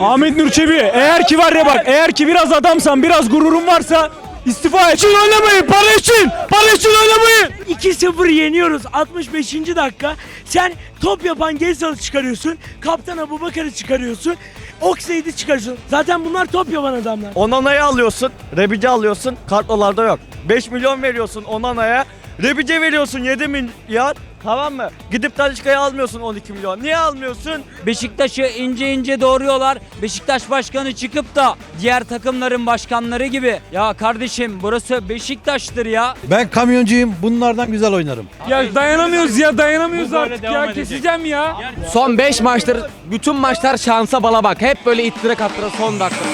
Ahmet Nur Çebi eğer ki var ya bak eğer ki biraz adamsan biraz gururun varsa istifa et. için oynamayın para için para için oynamayın. 2-0 yeniyoruz 65. dakika. Sen top yapan Gezal'ı çıkarıyorsun. Kaptan Abubakar'ı çıkarıyorsun. Oxlade'i çıkarıyorsun. Zaten bunlar top yapan adamlar. Onana'yı alıyorsun, Rebici alıyorsun, kartlolarda yok. 5 milyon veriyorsun Onana'ya, Rebici veriyorsun 7 milyar. Tamam mı? Gidip Talişka'yı almıyorsun 12 milyon. Niye almıyorsun? Beşiktaş'ı ince ince doğruyorlar. Beşiktaş başkanı çıkıp da diğer takımların başkanları gibi. Ya kardeşim burası Beşiktaş'tır ya. Ben kamyoncuyum. Bunlardan güzel oynarım. Ya dayanamıyoruz ya dayanamıyoruz artık ya keseceğim ya. Son 5 maçtır bütün maçlar şansa bala bak. Hep böyle ittire kattıra son dakika.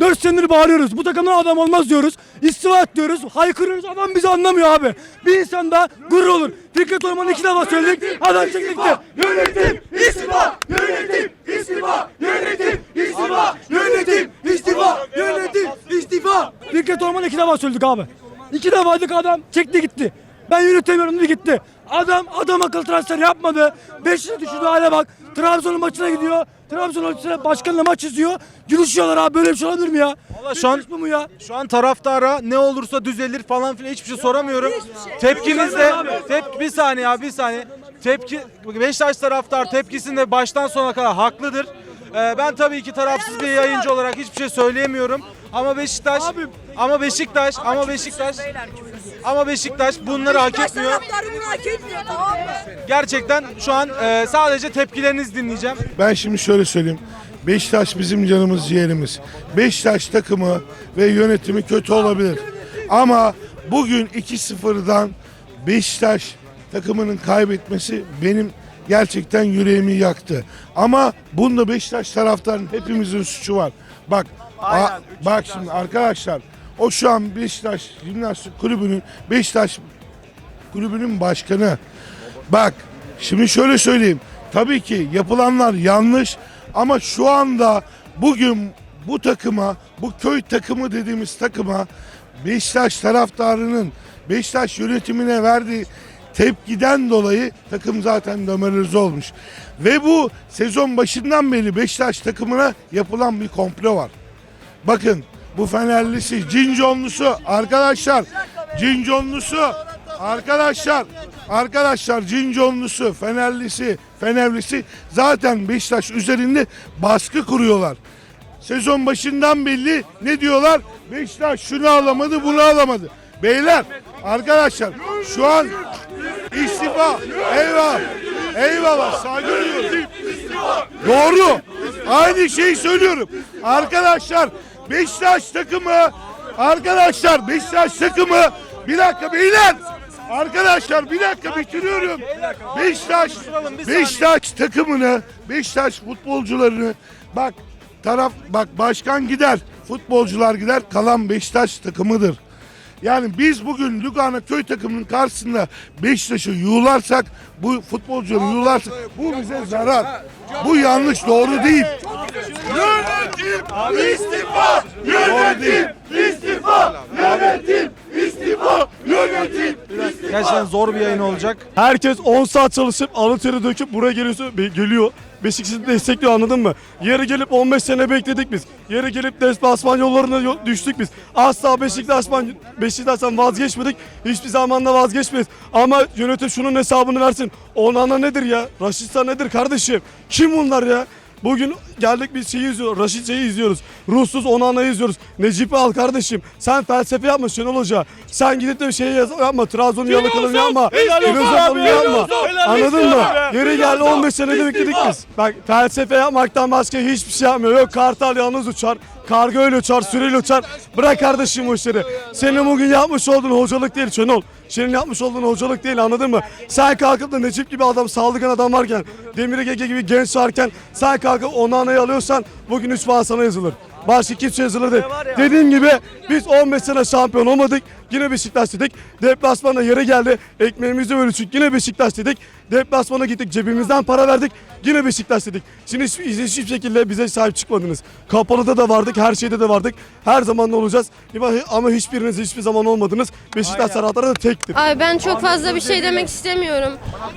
Dört senedir bağırıyoruz. Bu takımdan adam olmaz diyoruz. İstifa et diyoruz. Haykırıyoruz. Adam bizi anlamıyor abi. Bir insan da gurur olur. Fikret Orman'ı iki defa söyledik. Adam çektikti. Yönetim istifa. Yönetim istifa. Yönetim istifa. Yönetim istifa. Yönetim istifa. Fikret Orman'ı iki defa söyledik abi. İki defa dedik adam çekti gitti. Ben yönetemiyorum dedi gitti. Adam adam akıllı transfer yapmadı. Beşiktaş'ı düşürdü hale bak. Trabzon'un maçına gidiyor. Trabzon maçına başkanla maç izliyor. Gülüşüyorlar abi böyle bir şey olabilir mi ya? Valla şu an bu mu ya? şu an taraftara ne olursa düzelir falan filan hiçbir şey soramıyorum. Tepkimizde tep bir saniye abi bir saniye. Tepki Beşiktaş taraftar tepkisinde baştan sona kadar haklıdır. Ee, ben tabii ki tarafsız bir yayıncı olarak hiçbir şey söyleyemiyorum. Ama Beşiktaş ama Beşiktaş ama Beşiktaş ama Beşiktaş bunları hak etmiyor. Taraftarı bunu hak etmiyor tamam mı? Gerçekten şu an e, sadece tepkilerinizi dinleyeceğim. Ben şimdi şöyle söyleyeyim. Beşiktaş bizim canımız ciğerimiz. Beşiktaş takımı ve yönetimi kötü olabilir. Ama bugün 2-0'dan Beşiktaş takımının kaybetmesi benim gerçekten yüreğimi yaktı. Ama bunda Beşiktaş taraftarının hepimizin suçu var. Bak a- bak şimdi arkadaşlar o şu an Beşiktaş Jimnastik Kulübü'nün Beşiktaş kulübünün başkanı. Bak şimdi şöyle söyleyeyim. Tabii ki yapılanlar yanlış ama şu anda bugün bu takıma, bu köy takımı dediğimiz takıma Beşiktaş taraftarının Beşiktaş yönetimine verdiği tepkiden dolayı takım zaten demoralize olmuş. Ve bu sezon başından beri Beşiktaş takımına yapılan bir komplo var. Bakın bu Fenerlisi, Cinconlusu arkadaşlar, Cinconlusu arkadaşlar, arkadaşlar Cinconlusu, Fenerlisi, Fenerlisi zaten Beşiktaş üzerinde baskı kuruyorlar. Sezon başından belli ne diyorlar? Beşiktaş şunu alamadı, bunu alamadı. Beyler, arkadaşlar şu an istifa. Eyvallah. Eyvallah. Saygı duyuyorum. Doğru. Aynı şeyi söylüyorum. Arkadaşlar Beşiktaş takımı arkadaşlar Beşiktaş takımı bir dakika beyler Arkadaşlar bir dakika bitiriyorum. Beşiktaş Beşiktaş takımını, Beşiktaş futbolcularını bak taraf bak başkan gider, futbolcular gider, kalan Beşiktaş takımıdır. Yani biz bugün Lugano köy takımının karşısında Beşiktaş'ı yuğularsak, bu futbolcuları yuğularsak bu bize zarar. Bu yanlış, doğru değil. Yönetim istifa! Yönetim istifa! Yönetim istifa! Yönetim Gerçekten zor bir yayın olacak. Herkes 10 saat çalışıp alın teri döküp buraya geliyorsa geliyor. Beşiktaş'ı destekliyor anladın mı? Yeri gelip 15 sene bekledik biz. Yeri gelip desplasman yollarına yo- düştük biz. Asla Beşiktaş'tan Beşiktaş'tan vazgeçmedik. Hiçbir zaman da vazgeçmeyiz. Ama yönetim şunun hesabını versin. Onana nedir ya? Raşitsa nedir kardeşim? Kim bunlar ya? Bugün geldik biz şeyi izliyoruz. Raşit şeyi izliyoruz. Ruhsuz Onana'yı izliyoruz. Necip'i al kardeşim. Sen felsefe yapma Şenol Hoca. Sen gidip de bir şey yaz- yapma. Trabzon'un yalakalarını yapma. Filozofunu yapma. Anladın mı? Yeri geldi 15 senede bekledik biz. Bak felsefe yapmaktan başka hiçbir şey yapmıyor. Yok kartal yalnız uçar. Karga öyle uçar, süreli uçar. Bırak kardeşim o işleri. Senin bugün yapmış olduğun hocalık değil Şenol. Senin yapmış olduğun hocalık değil anladın mı? Sen kalkıp da Necip gibi adam, saldırgan adam varken, Demir Ege gibi genç varken sen kalkıp Onana'yı alıyorsan bugün 3 puan sana yazılır. Başka kimse hazırladı. Ne var ya? Dediğim gibi biz 15 sene şampiyon olmadık. Yine Beşiktaş dedik. Deplasmana yere geldi. Ekmeğimizi bölüştük. Yine Beşiktaş dedik. Deplasmana gittik. Cebimizden para verdik. Yine Beşiktaş dedik. Şimdi hiç- hiç- hiçbir şekilde bize sahip çıkmadınız. Kapalıda da vardık. Her şeyde de vardık. Her zaman da olacağız. Ama hiçbiriniz hiçbir zaman olmadınız. Beşiktaş taraftarı da tektir. Ay ben çok fazla bir şey demek istemiyorum.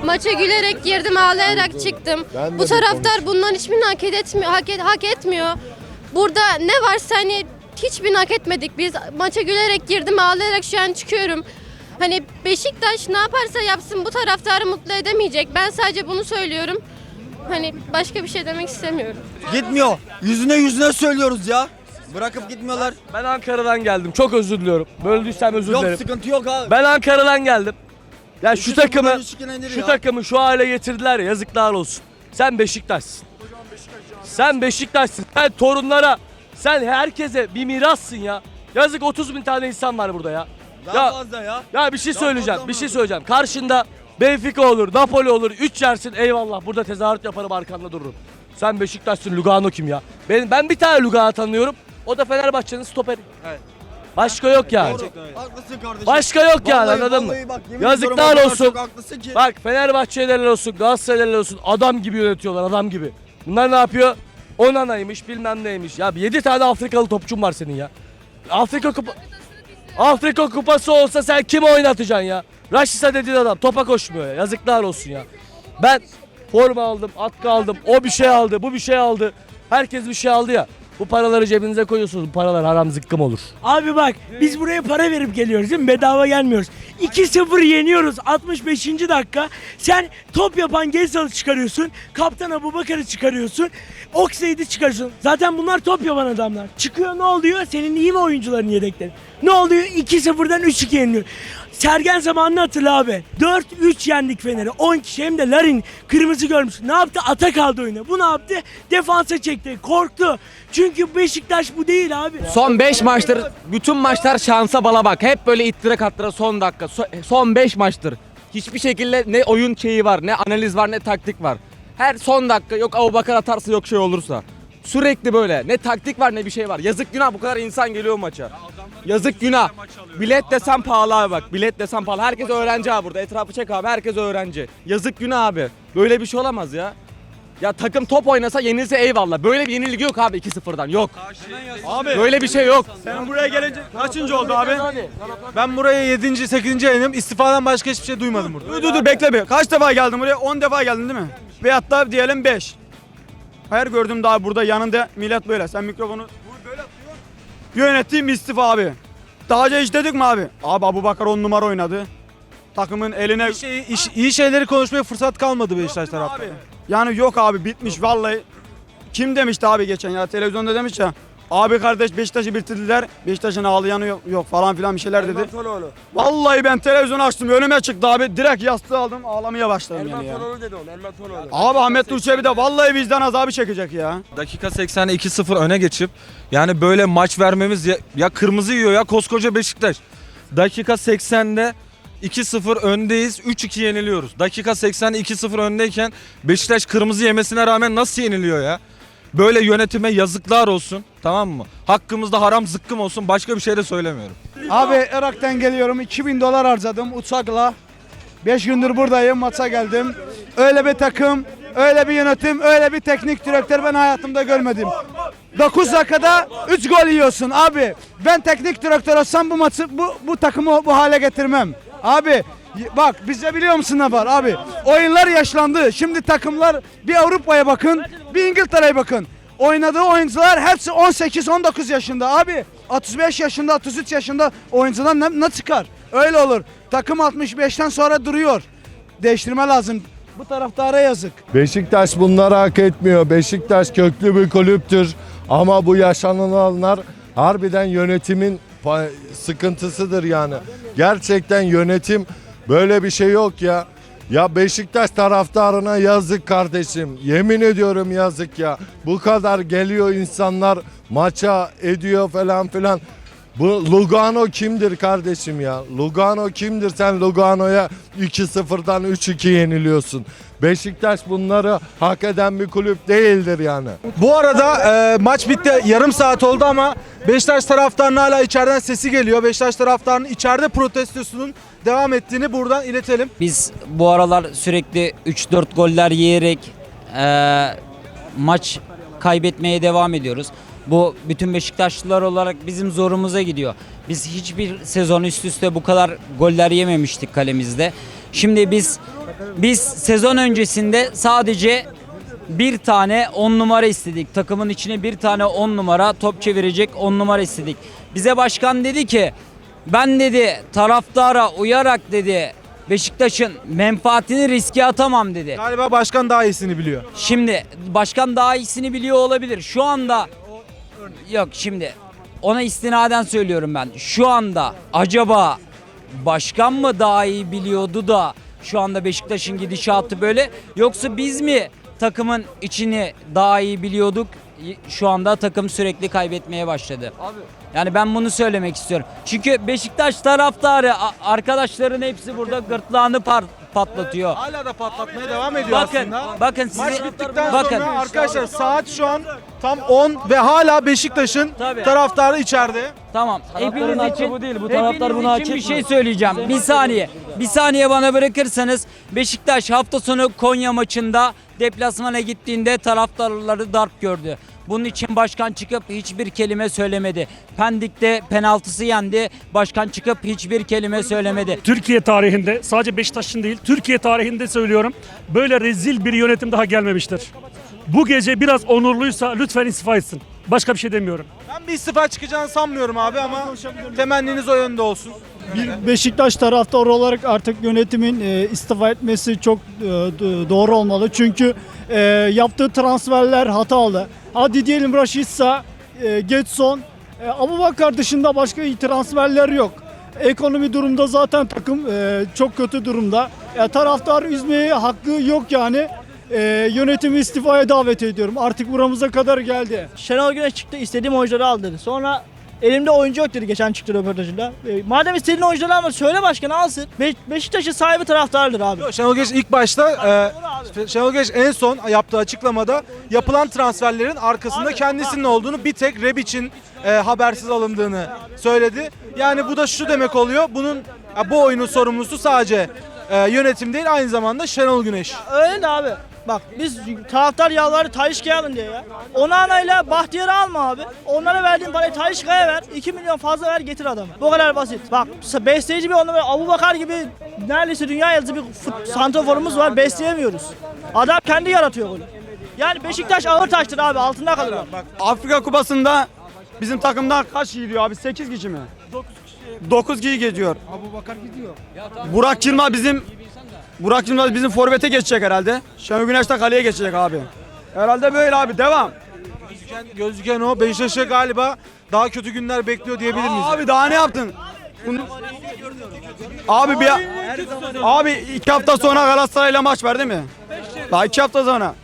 Maça gülerek girdim, ağlayarak çıktım. Bu taraftar bundan hiçbirini hak etmiyor, hak, et- hak etmiyor. Burada ne varsa hani hiçbirini hak etmedik. Biz maça gülerek girdim, ağlayarak şu an çıkıyorum. Hani Beşiktaş ne yaparsa yapsın bu taraftarı mutlu edemeyecek. Ben sadece bunu söylüyorum. Hani başka bir şey demek istemiyorum. Gitmiyor. Yüzüne yüzüne söylüyoruz ya. Bırakıp gitmiyorlar. Ben Ankara'dan geldim. Çok özür diliyorum. Böldüysem özür Yok dilerim. sıkıntı yok abi. Ben Ankara'dan geldim. Ya şu sıfırdan takımı şu ya? takımı şu hale getirdiler ya yazıklar olsun. Sen Beşiktaş'sın. Sen Beşiktaş'sın. Sen torunlara, sen herkese bir mirassın ya. Yazık 30 bin tane insan var burada ya. Daha fazla ya. ya bir şey söyleyeceğim, bir şey söyleyeceğim. Karşında Benfica olur, Napoli olur, 3 yersin eyvallah. Burada tezahürat yaparım arkanda dururum. Sen Beşiktaş'sın, Lugano kim ya? Ben, ben bir tane Lugano tanıyorum. O da Fenerbahçe'nin stoperi. Başka yok yani. Haklısın kardeşim. Başka yok yani Vallahi- anladın mı? vallahi bak, yemin Yazıklar ediyorum o kadar olsun. çok haklısın ki. Bak Fenerbahçeliler olsun, Galatasaraylılar olsun adam gibi yönetiyorlar adam gibi. Bunlar ne yapıyor? Onana'ymış bilmem neymiş. Ya 7 tane Afrikalı topçun var senin ya. Afrika kupa... Afrika kupası olsa sen kimi oynatacaksın ya? Raşisa dediğin adam topa koşmuyor ya. Yazıklar olsun ya. Ben forma aldım, atkı aldım. O bir şey aldı, bu bir şey aldı. Herkes bir şey aldı ya. Bu paraları cebinize koyuyorsunuz. Bu paralar haram zıkkım olur. Abi bak biz buraya para verip geliyoruz değil mi? Bedava gelmiyoruz. 2-0 yeniyoruz 65. dakika. Sen top yapan Gezal'ı çıkarıyorsun. Kaptan Abubakar'ı çıkarıyorsun. Oxlade'i çıkarıyorsun. Zaten bunlar top yapan adamlar. Çıkıyor ne oluyor? Senin iyi mi oyuncuların yedekleri? Ne oluyor? 2-0'dan 3-2 yeniliyor. Sergen zamanını hatırla abi. 4-3 yendik Fener'i. 10 kişi hem de Larin kırmızı görmüş. Ne yaptı? Atak aldı oyuna. Bu ne yaptı? Defansa çekti. Korktu. Çünkü Beşiktaş bu değil abi. Son 5 maçtır bütün maçlar şansa bala bak. Hep böyle ittire kattıra son dakika. So- son 5 maçtır. Hiçbir şekilde ne oyun şeyi var, ne analiz var, ne taktik var. Her son dakika yok Abubakar atarsa yok şey olursa. Sürekli böyle. Ne taktik var ne bir şey var. Yazık günah bu kadar insan geliyor maça. Yazık günah. Bilet desem pahalı abi bak. Bilet desem pahalı. Herkes öğrenci abi burada. Etrafı çek abi. Herkes öğrenci. Yazık günah abi. Böyle bir şey olamaz ya. Ya takım top oynasa yenilse eyvallah. Böyle bir yenilgi yok abi 2-0'dan. Yok. Abi Böyle bir şey yok. sen buraya gelince kaçıncı oldu abi? Ben buraya 7. 8. yayınım. İstifadan başka hiçbir şey duymadım burada. Dur dur dur bekle bir. Kaç defa geldin buraya? 10 defa geldin değil mi? Veyahut da diyelim 5. Her gördüğüm daha burada yanında millet böyle. Sen mikrofonu. Yönettiğim istifa abi. Daha önce hiç dedik mi abi? Abi Abu Bakar 10 numara oynadı. Takımın eline... İyi, şey, iş- iyi şeyleri konuşmaya fırsat kalmadı Beşiktaş taraftarı. Yani yok abi bitmiş vallahi. Kim demişti abi geçen ya televizyonda demiş ya. Abi kardeş Beşiktaş'ı bitirdiler. Beşiktaş'ın ağlayanı yok, yok falan filan bir şeyler dedi. Vallahi ben televizyon açtım önüme çıktı abi. Direkt yastığı aldım ağlamaya başladım yani ya. Abi Ahmet Durçevi de vallahi vicdan azabı çekecek ya. Dakika 80'e 2-0 öne geçip yani böyle maç vermemiz ya, ya kırmızı yiyor ya koskoca Beşiktaş. Dakika 80'de 2-0 öndeyiz 3-2 yeniliyoruz. Dakika 80'de 2-0 öndeyken Beşiktaş kırmızı yemesine rağmen nasıl yeniliyor ya? Böyle yönetime yazıklar olsun tamam mı? Hakkımızda haram zıkkım olsun başka bir şey de söylemiyorum. Abi Irak'tan geliyorum. 2000 dolar harcadım uçakla. 5 gündür buradayım. Maça geldim. Öyle bir takım, öyle bir yönetim, öyle bir teknik direktör ben hayatımda görmedim. 9 dakikada 3 gol yiyorsun abi. Ben teknik direktör olsam bu maçı bu, bu takımı bu hale getirmem. Abi bak bize biliyor musun ne var abi? Oyunlar yaşlandı. Şimdi takımlar bir Avrupa'ya bakın, bir İngiltere'ye bakın. Oynadığı oyuncular hepsi 18-19 yaşında abi. 35 yaşında, 33 yaşında oyuncudan ne, ne çıkar? Öyle olur. Takım 65'ten sonra duruyor. Değiştirme lazım. Bu taraftara yazık. Beşiktaş bunları hak etmiyor. Beşiktaş köklü bir kulüptür. Ama bu yaşanılanlar harbiden yönetimin sıkıntısıdır yani. Gerçekten yönetim böyle bir şey yok ya. Ya Beşiktaş taraftarına yazık kardeşim. Yemin ediyorum yazık ya. Bu kadar geliyor insanlar maça ediyor falan filan. Bu Lugano kimdir kardeşim ya? Lugano kimdir? Sen Lugano'ya 2-0'dan 3-2 yeniliyorsun. Beşiktaş bunları hak eden bir kulüp değildir yani. Bu arada e, maç bitti. Yarım saat oldu ama Beşiktaş taraftarının hala içeriden sesi geliyor. Beşiktaş taraftarının içeride protestosunun devam ettiğini buradan iletelim. Biz bu aralar sürekli 3-4 goller yiyerek eee, maç kaybetmeye devam ediyoruz. Bu bütün Beşiktaşlılar olarak bizim zorumuza gidiyor. Biz hiçbir sezon üst üste bu kadar goller yememiştik kalemizde. Şimdi biz biz sezon öncesinde sadece bir tane 10 numara istedik. Takımın içine bir tane 10 numara top çevirecek 10 numara istedik. Bize başkan dedi ki ben dedi taraftara uyarak dedi Beşiktaş'ın menfaatini riske atamam dedi. Galiba başkan daha iyisini biliyor. Şimdi başkan daha iyisini biliyor olabilir. Şu anda yok şimdi ona istinaden söylüyorum ben. Şu anda acaba başkan mı daha iyi biliyordu da şu anda Beşiktaş'ın gidişatı böyle yoksa biz mi takımın içini daha iyi biliyorduk? Şu anda takım sürekli kaybetmeye başladı. Yani ben bunu söylemek istiyorum. Çünkü Beşiktaş taraftarı arkadaşların hepsi burada gırtlağını par- patlatıyor. Hala da patlatmaya devam ediyor Bakın, aslında. bakın sizi Maç bittikten bakın. sonra arkadaşlar saat şu an tam 10 ve hala Beşiktaş'ın Tabii. taraftarı içeride. Tamam. Hepiniz için bu değil, bu taraftar bunu için bir şey söyleyeceğim. Bir saniye. Bir saniye bana bırakırsanız Beşiktaş hafta sonu Konya maçında deplasmana gittiğinde taraftarları darp gördü. Bunun için başkan çıkıp hiçbir kelime söylemedi. Pendik'te penaltısı yendi. Başkan çıkıp hiçbir kelime söylemedi. Türkiye tarihinde sadece Beşiktaş'ın değil Türkiye tarihinde söylüyorum böyle rezil bir yönetim daha gelmemiştir. Bu gece biraz onurluysa lütfen istifa etsin. Başka bir şey demiyorum. Ben bir istifa çıkacağını sanmıyorum abi ama temenniniz o yönde olsun. Bir Beşiktaş taraftarı olarak artık yönetimin e, istifa etmesi çok e, do- doğru olmalı. Çünkü e, yaptığı transferler hatalı. Hadi diyelim Raşitsa, e, Getson, e, Abubakar dışında başka iyi transferler yok. Ekonomi durumda zaten takım e, çok kötü durumda. E, taraftar üzmeye hakkı yok yani. E, yönetimi istifaya davet ediyorum. Artık buramıza kadar geldi. Şenol Güneş çıktı istediğim oyuncuları al dedi. Sonra elimde oyuncu yok dedi geçen çıktı röportajında. E, madem istediğin oyuncuları alma söyle başkanı alsın. Be- Beşiktaş'ın sahibi taraftarıdır abi. Yok, Şenol Güneş ilk başta e, Şenol Güneş en son yaptığı açıklamada yapılan transferlerin arkasında kendisinin olduğunu bir tek Rebic'in e, habersiz alındığını söyledi. Yani bu da şu demek oluyor. Bunun ya bu oyunun sorumlusu sadece e, yönetim değil aynı zamanda Şenol Güneş. Öyle de abi. Bak biz taraftar yalvarı Talişka'ya alın diye ya. Onana'yla Bahtiyar'ı alma abi. Onlara verdiğin parayı Talişka'ya ver. 2 milyon fazla ver getir adamı. Bu kadar basit. Bak besleyici bir onunla Abu Bakar gibi neredeyse dünya yıldızı bir fut, santraforumuz var. Besleyemiyoruz. Adam kendi yaratıyor golü. Yani Beşiktaş ağır taştır abi altında kalır. Afrika Kupası'nda bizim takımdan kaç kişi gidiyor abi? 8 kişi mi? 9 kişi gidiyor. Abu Bakar gidiyor. Burak Yılmaz bizim Burak Yılmaz bizim forvete geçecek herhalde. Şenol Güneş de kaleye geçecek abi. Herhalde böyle abi devam. Gözüken, gözüken o Beşiktaş'a galiba daha kötü günler bekliyor diyebilir miyiz? Abi daha ne yaptın? Bunu- Abi bir abi iki hafta sonra Galatasaray'la maç var değil mi? Daha iki hafta sonra.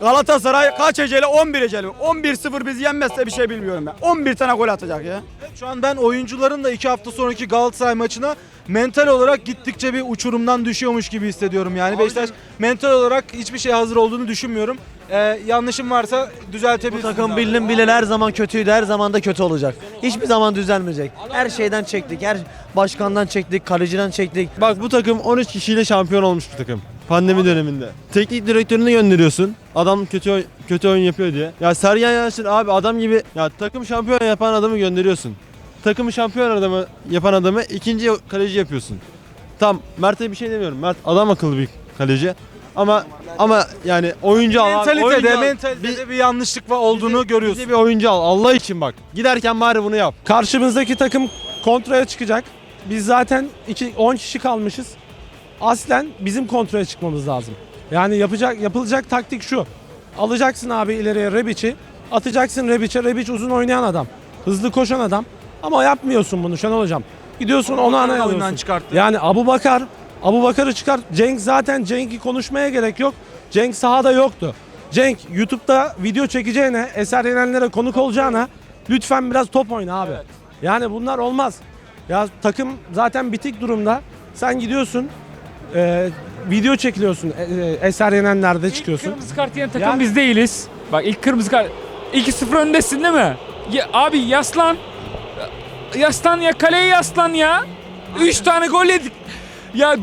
Galatasaray kaç eceli? 11 eceli. 11-0 biz yenmezse bir şey bilmiyorum ben. 11 tane gol atacak ya. Şu an ben oyuncuların da iki hafta sonraki Galatasaray maçına mental olarak gittikçe bir uçurumdan düşüyormuş gibi hissediyorum. Yani Beşiktaş mental olarak hiçbir şey hazır olduğunu düşünmüyorum. Ee, yanlışım varsa düzeltebilirsiniz. takım abi. bildim bileli her zaman kötüydü her zaman da kötü olacak. Hiçbir zaman düzelmeyecek. Her şeyden çektik. Her başkandan çektik, kaleciden çektik. Bak bu takım 13 kişiyle şampiyon olmuş bir takım. Pandemi döneminde. Teknik direktörünü gönderiyorsun. Adam kötü oy- kötü oyun yapıyor diye. Ya Sergen Yalçın abi adam gibi ya takım şampiyon yapan adamı gönderiyorsun. Takımı şampiyon adamı yapan adamı ikinci kaleci yapıyorsun. Tam Mert'e bir şey demiyorum. Mert adam akıllı bir kaleci. Ama ama yani oyuncu al abi. Mentalitede, oyuncu al. mentalitede bir yanlışlık var olduğunu görüyorsun. Bize bir oyuncu al Allah için bak. Giderken bari bunu yap. Karşımızdaki takım kontraya çıkacak. Biz zaten 2 10 kişi kalmışız. Aslen bizim kontraya çıkmamız lazım. Yani yapacak yapılacak taktik şu. Alacaksın abi ileriye Rebic'i. Atacaksın Rebic'e. Rebic uzun oynayan adam. Hızlı koşan adam. Ama yapmıyorsun bunu Şenol hocam. Gidiyorsun onu ana oyundan alıyorsun. çıkarttı. Yani Abu Bakar, Abu Bakar'ı çıkart. Cenk zaten Cenk'i konuşmaya gerek yok. Cenk sahada yoktu. Cenk YouTube'da video çekeceğine, Eser Yenenlere konuk olacağına lütfen biraz top oyna abi. Yani bunlar olmaz. Ya takım zaten bitik durumda. Sen gidiyorsun e, video çekiliyorsun. E, e, Eser Yenenler'de çıkıyorsun. Kırmızı kart yiyen takım Yani- biz değiliz. Bak ilk kırmızı kart 2-0 öndesin değil mi? Ya, abi yaslan. Yaslan ya kaleye yaslan ya. 3 tane gol yedik. Ya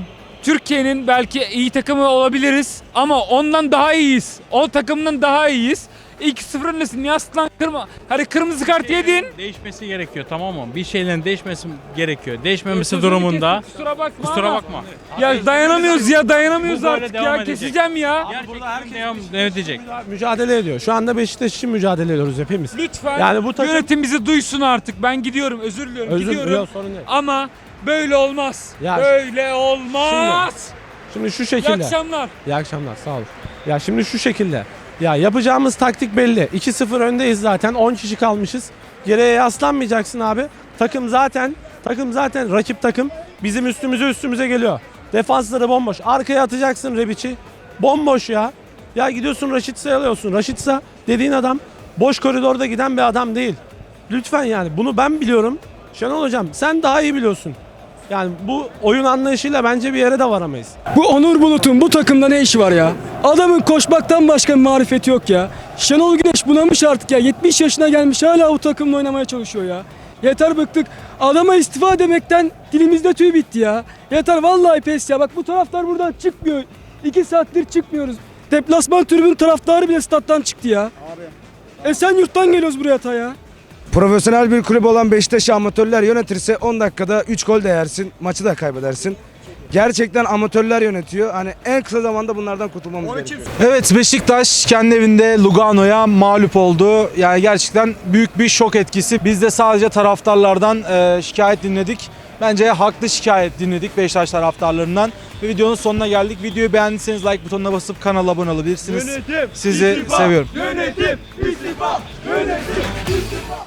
Türkiye'nin belki iyi takımı olabiliriz ama ondan daha iyiyiz. O takımdan daha iyiyiz. 2-0 öndesin yaslan kırma. Hadi kırmızı kart yedin. Değişmesi gerekiyor tamam mı? Bir şeylerin değişmesi gerekiyor. Değişmemesi Sözünü durumunda. kestim, Kusura bakma. Kusura ama- bakma. Ya dayanamıyoruz ya dayanamıyoruz Bu böyle artık devam ya edecek. keseceğim ya. Gerçekten devam edecek. Mücadele ediyor. Şu anda Beşiktaş için mücadele ediyoruz hepimiz. Lütfen Yani bu takım- yönetim bizi duysun artık. Ben gidiyorum özür diliyorum Özür gidiyorum. yok sorun değil. Ama böyle olmaz. Ya- böyle olmaz. Şimdi şu İyi şekilde. akşamlar. İyi akşamlar sağ olun. Ya şimdi şu şekilde. Ya yapacağımız taktik belli. 2-0 öndeyiz zaten. 10 kişi kalmışız. Geriye yaslanmayacaksın abi. Takım zaten takım zaten rakip takım bizim üstümüze üstümüze geliyor. Defansları bomboş. Arkaya atacaksın Rebic'i. Bomboş ya. Ya gidiyorsun Raşitsa'yı alıyorsun. Raşitsa dediğin adam boş koridorda giden bir adam değil. Lütfen yani bunu ben biliyorum. Şenol hocam sen daha iyi biliyorsun. Yani bu oyun anlayışıyla bence bir yere de varamayız. Bu Onur Bulut'un bu takımda ne işi var ya? Adamın koşmaktan başka bir marifeti yok ya. Şenol Güneş bunamış artık ya. 70 yaşına gelmiş hala bu takımla oynamaya çalışıyor ya. Yeter bıktık. Adama istifa demekten dilimizde tüy bitti ya. Yeter vallahi pes ya. Bak bu taraftar buradan çıkmıyor. 2 saattir çıkmıyoruz. Deplasman tribün taraftarı bile stat'tan çıktı ya. Abi. Esenyurt'tan geliyoruz buraya ta ya. Profesyonel bir kulüp olan Beşiktaş'ı amatörler yönetirse 10 dakikada 3 gol de yersin, maçı da kaybedersin. Gerçekten amatörler yönetiyor. Hani en kısa zamanda bunlardan kurtulmamız gerekiyor. Evet Beşiktaş kendi evinde Lugano'ya mağlup oldu. Yani gerçekten büyük bir şok etkisi. Biz de sadece taraftarlardan e, şikayet dinledik. Bence haklı şikayet dinledik Beşiktaş taraftarlarından. Ve videonun sonuna geldik. Videoyu beğendiyseniz like butonuna basıp kanala abone olabilirsiniz. Sizi seviyorum. Yönetim istifa! Yönetim istifa!